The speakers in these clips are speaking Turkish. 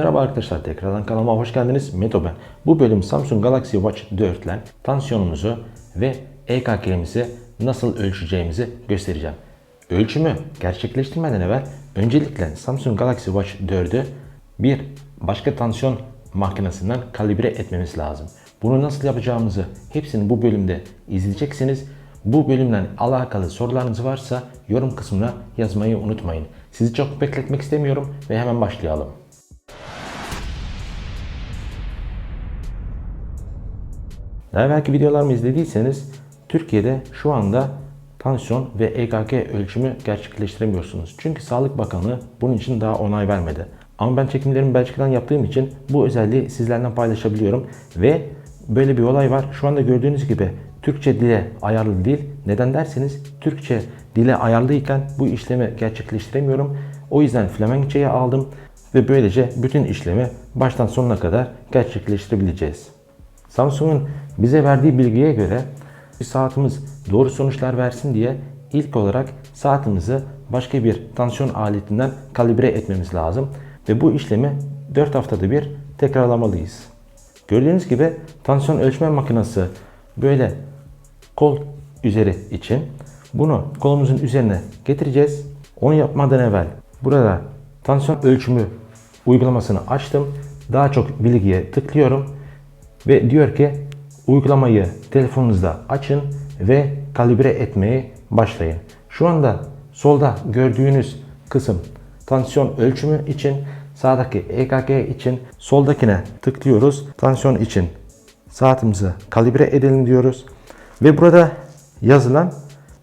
Merhaba arkadaşlar tekrardan kanalıma hoş geldiniz. Meto ben. Bu bölüm Samsung Galaxy Watch 4 ile tansiyonumuzu ve EKG'mizi nasıl ölçeceğimizi göstereceğim. Ölçümü gerçekleştirmeden evvel öncelikle Samsung Galaxy Watch 4'ü bir başka tansiyon makinesinden kalibre etmemiz lazım. Bunu nasıl yapacağımızı hepsini bu bölümde izleyeceksiniz. Bu bölümle alakalı sorularınız varsa yorum kısmına yazmayı unutmayın. Sizi çok bekletmek istemiyorum ve hemen başlayalım. Daha evvelki videolarımı izlediyseniz Türkiye'de şu anda tansiyon ve EKG ölçümü gerçekleştiremiyorsunuz. Çünkü Sağlık Bakanlığı bunun için daha onay vermedi. Ama ben çekimlerimi Belçika'dan yaptığım için bu özelliği sizlerle paylaşabiliyorum. Ve böyle bir olay var. Şu anda gördüğünüz gibi Türkçe dile ayarlı değil. Neden derseniz Türkçe dile ayarlıyken bu işlemi gerçekleştiremiyorum. O yüzden Flemenkçe'ye aldım ve böylece bütün işlemi baştan sonuna kadar gerçekleştirebileceğiz. Samsung'un bize verdiği bilgiye göre saatimiz doğru sonuçlar versin diye ilk olarak saatimizi başka bir tansiyon aletinden kalibre etmemiz lazım. Ve bu işlemi 4 haftada bir tekrarlamalıyız. Gördüğünüz gibi tansiyon ölçme makinesi böyle kol üzeri için bunu kolumuzun üzerine getireceğiz. Onu yapmadan evvel burada tansiyon ölçümü uygulamasını açtım. Daha çok bilgiye tıklıyorum ve diyor ki uygulamayı telefonunuzda açın ve kalibre etmeye başlayın. Şu anda solda gördüğünüz kısım tansiyon ölçümü için, sağdaki EKG için, soldakine tıklıyoruz. Tansiyon için saatimizi kalibre edelim diyoruz. Ve burada yazılan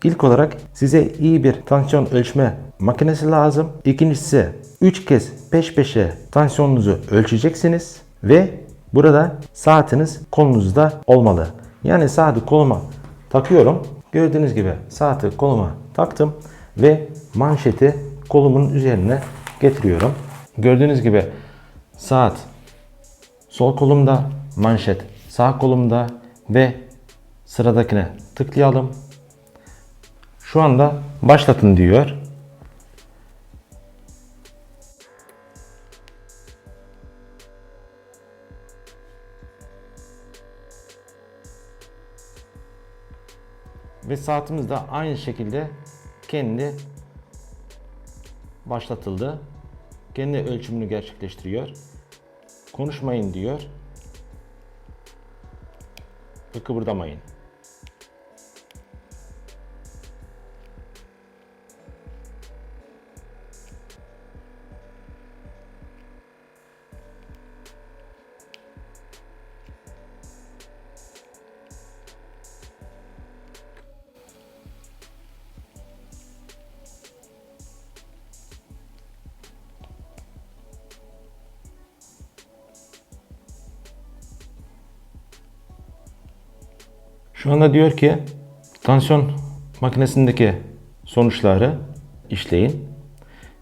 ilk olarak size iyi bir tansiyon ölçme makinesi lazım. İkincisi 3 kez peş peşe tansiyonunuzu ölçeceksiniz ve burada saatiniz kolunuzda olmalı. Yani saati koluma takıyorum. Gördüğünüz gibi saati koluma taktım ve manşeti kolumun üzerine getiriyorum. Gördüğünüz gibi saat sol kolumda, manşet sağ kolumda ve sıradakine tıklayalım. Şu anda başlatın diyor. Ve saatimiz de aynı şekilde kendi başlatıldı. Kendi ölçümünü gerçekleştiriyor. Konuşmayın diyor. Ve kıpırdamayın. Şu anda diyor ki tansiyon makinesindeki sonuçları işleyin.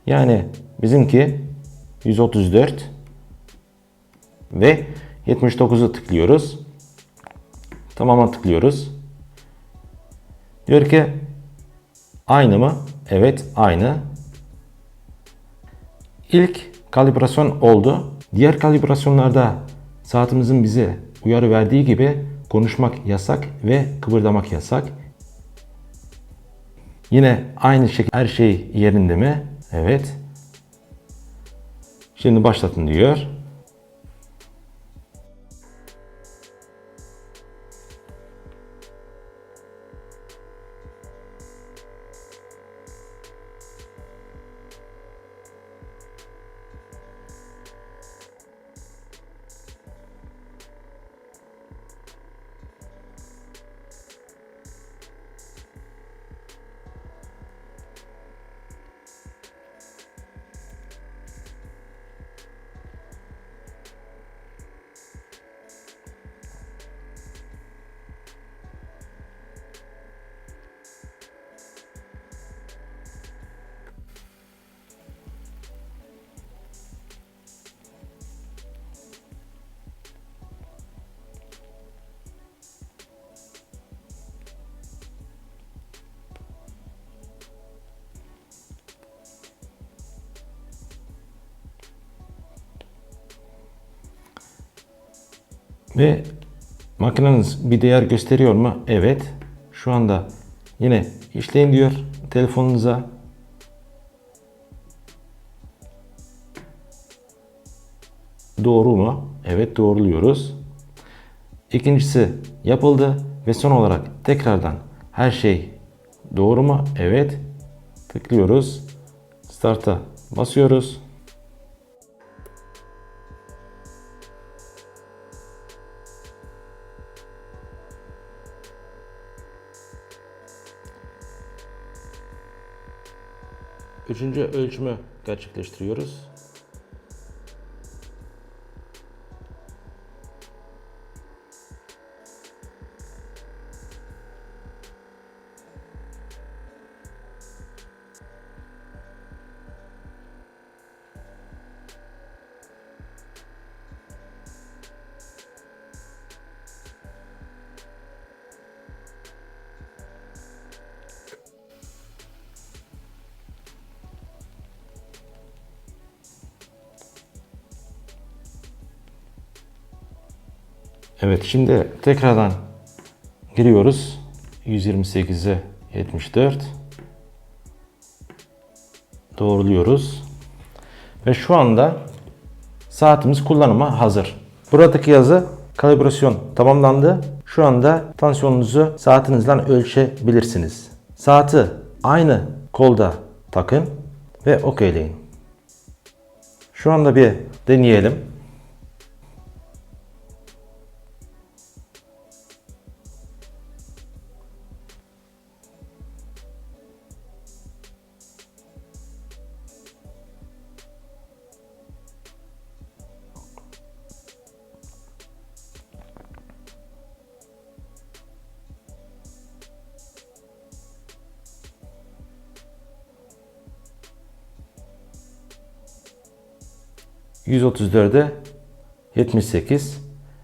Yani bizimki 134 ve 79'u tıklıyoruz. Tamama tıklıyoruz. Diyor ki aynı mı? Evet aynı. İlk kalibrasyon oldu. Diğer kalibrasyonlarda saatimizin bize uyarı verdiği gibi konuşmak yasak ve kıpırdamak yasak. Yine aynı şekilde her şey yerinde mi? Evet. Şimdi başlatın diyor. Ve makineniz bir değer gösteriyor mu? Evet. Şu anda yine işleyin diyor telefonunuza. Doğru mu? Evet doğruluyoruz. İkincisi yapıldı ve son olarak tekrardan her şey doğru mu? Evet. Tıklıyoruz. Start'a basıyoruz. Üçüncü ölçümü gerçekleştiriyoruz. Evet şimdi tekrardan giriyoruz. 128'e 74. Doğruluyoruz. Ve şu anda saatimiz kullanıma hazır. Buradaki yazı kalibrasyon tamamlandı. Şu anda tansiyonunuzu saatinizden ölçebilirsiniz. Saati aynı kolda takın ve okeyleyin. Şu anda bir deneyelim. ...134'e 78.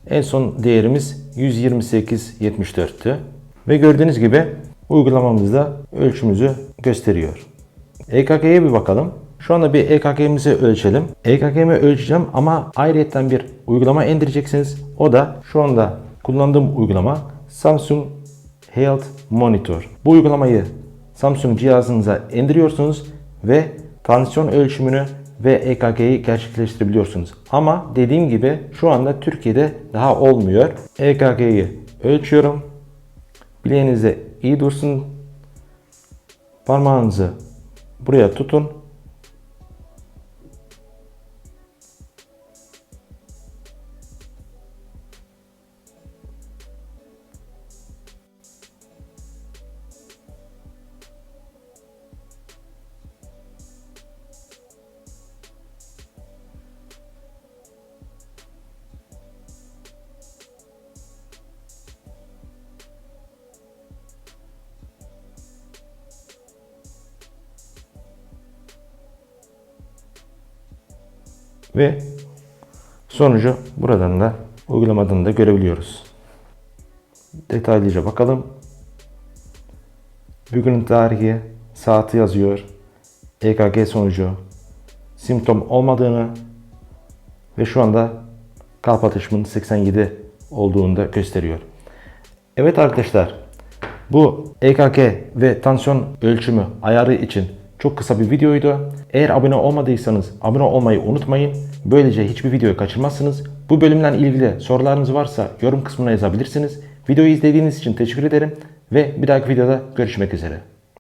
En son değerimiz 128.74'tü. Ve gördüğünüz gibi uygulamamızda ölçümüzü gösteriyor. EKG'ye bir bakalım. Şu anda bir EKG'mizi ölçelim. EKG'mi ölçeceğim ama ayrıyetten bir uygulama indireceksiniz. O da şu anda kullandığım uygulama Samsung Health Monitor. Bu uygulamayı Samsung cihazınıza indiriyorsunuz ve tansiyon ölçümünü ve EKG'yi gerçekleştirebiliyorsunuz. Ama dediğim gibi şu anda Türkiye'de daha olmuyor. EKG'yi ölçüyorum. Bileğinizde iyi dursun. Parmağınızı buraya tutun. Ve sonucu buradan da uygulamadan da görebiliyoruz. Detaylıca bakalım. Bugünün tarihi, saati yazıyor. EKG sonucu, simptom olmadığını ve şu anda kalp atışımın 87 olduğunu da gösteriyor. Evet arkadaşlar, bu EKG ve tansiyon ölçümü ayarı için çok kısa bir videoydu. Eğer abone olmadıysanız abone olmayı unutmayın. Böylece hiçbir videoyu kaçırmazsınız. Bu bölümle ilgili sorularınız varsa yorum kısmına yazabilirsiniz. Videoyu izlediğiniz için teşekkür ederim ve bir dahaki videoda görüşmek üzere.